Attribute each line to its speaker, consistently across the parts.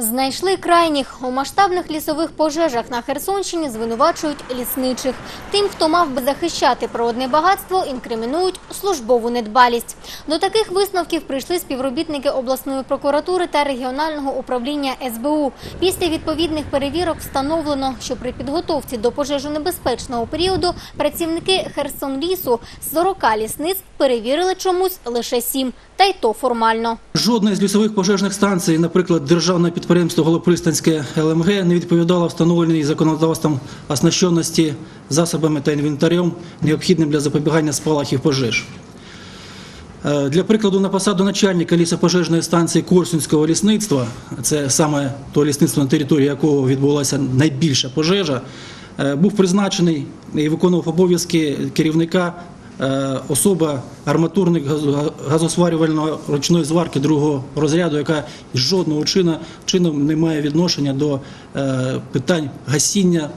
Speaker 1: Знайшли крайніх. У масштабних лісових пожежах на Херсонщині звинувачують лісничих. Тим, хто мав би захищати природне багатство, інкримінують службову недбалість. До таких висновків прийшли співробітники обласної прокуратури та регіонального управління СБУ. Після відповідних перевірок встановлено, що при підготовці до пожежонебезпечного періоду працівники Херсонлісу з 40 лісниць перевірили чомусь лише 7, та й то формально.
Speaker 2: Жодна з лісових пожежних станцій, наприклад, державне підприємство Голопристанське ЛМГ, не відповідала встановленій законодавством оснащеності засобами та інвентарем, необхідним для запобігання спалахів пожеж. Е, Для прикладу, на посаду начальника лісопожежної станції Корсунського лісництва, це саме то лісництво, на території якого відбулася найбільша пожежа, е, був призначений і виконував обов'язки керівника особа арматурник газо- газосварювальної ручної зварки другого розряду, яка жодного чином не має відношення до е, питань гасіння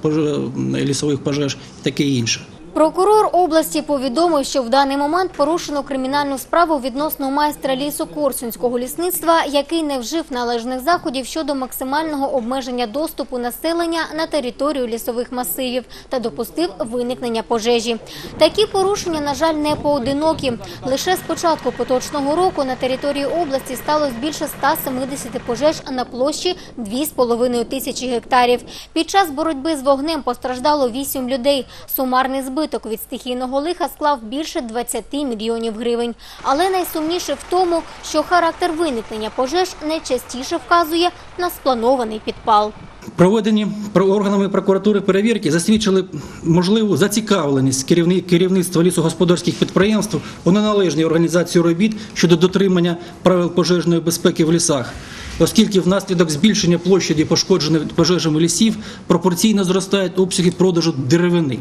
Speaker 2: лісових пожеж таке інше.
Speaker 1: Прокурор області повідомив, що в даний момент порушено кримінальну справу відносно майстра лісу Корсунського лісництва, який не вжив належних заходів щодо максимального обмеження доступу населення на територію лісових масивів та допустив виникнення пожежі. Такі порушення, на жаль, не поодинокі. Лише з початку поточного року на території області сталося більше 170 пожеж на площі 2,5 тисячі гектарів. Під час боротьби з вогнем постраждало 8 людей. Сумарний збиток від стихійного лиха склав більше 20 мільйонів гривень. Але найсумніше в тому, що характер виникнення пожеж найчастіше вказує на спланований підпал.
Speaker 2: Проведені про- органами прокуратури перевірки засвідчили можливу зацікавленість керівни- керівництва лісогосподарських підприємств у неналежній організації робіт щодо дотримання правил пожежної безпеки в лісах, оскільки внаслідок збільшення площаді пошкоджених пожежами лісів пропорційно зростають обсяги продажу деревини.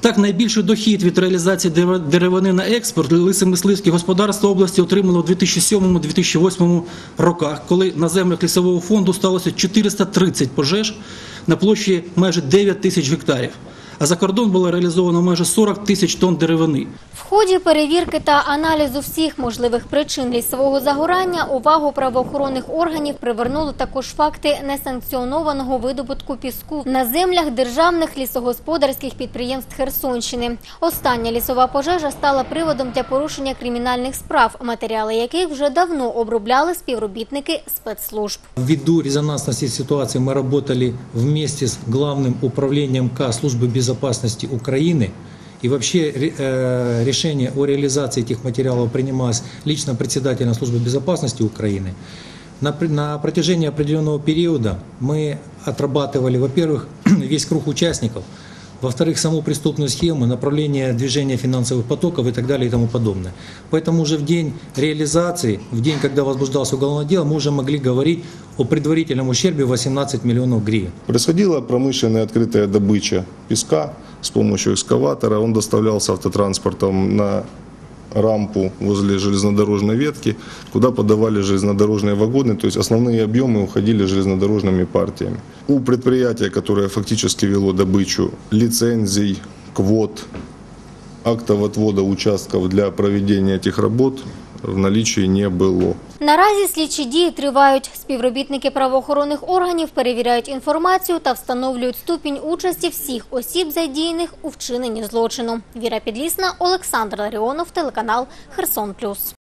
Speaker 2: Так, найбільший дохід від реалізації деревини на експорт лисомисливські господарства області отримало у 2007-2008 роках, коли на землях лісового фонду сталося 430 пожеж на площі майже 9 тисяч гектарів А за кордон було реалізовано майже 40 тисяч тонн деревини.
Speaker 1: В ході перевірки та аналізу всіх можливих причин лісового загорання увагу правоохоронних органів привернули також факти несанкціонованого видобутку піску на землях державних лісогосподарських підприємств Херсонщини. Остання лісова пожежа стала приводом для порушення кримінальних справ, матеріали яких вже давно обробляли співробітники спецслужб.
Speaker 3: Ввиду резонансности ситуации мы работали вместе с Главным управлением К Службы безопасности Украины. И вообще ре- э, решение о реализации этих материалов принималось лично председателем Службы безопасности Украины. На, пр- на протяжении определенного периода мы отрабатывали, во-первых, весь круг участников, во-вторых, саму преступную схему, направление движения финансовых потоков и так далее и тому подобное. Поэтому уже в день реализации, в день, когда возбуждалось уголовное дело, мы уже могли говорить о предварительном ущербе 18 миллионов гривен.
Speaker 4: Происходила промышленная открытая добыча песка с помощью экскаватора. Он доставлялся автотранспортом на рампу возле железнодорожной ветки, куда подавали железнодорожные вагоны, то есть основные объемы уходили железнодорожными партиями. У предприятия, которое фактически вело добычу лицензий, квот, актов отвода участков для проведения этих работ в наличии не было.
Speaker 1: Наразі слідчі дії тривають. Співробітники правоохоронних органів перевіряють інформацію та встановлюють ступінь участі всіх осіб, задіяних у вчиненні злочину. Віра Підлісна, Олександр Ларіонов, телеканал Херсон Плюс.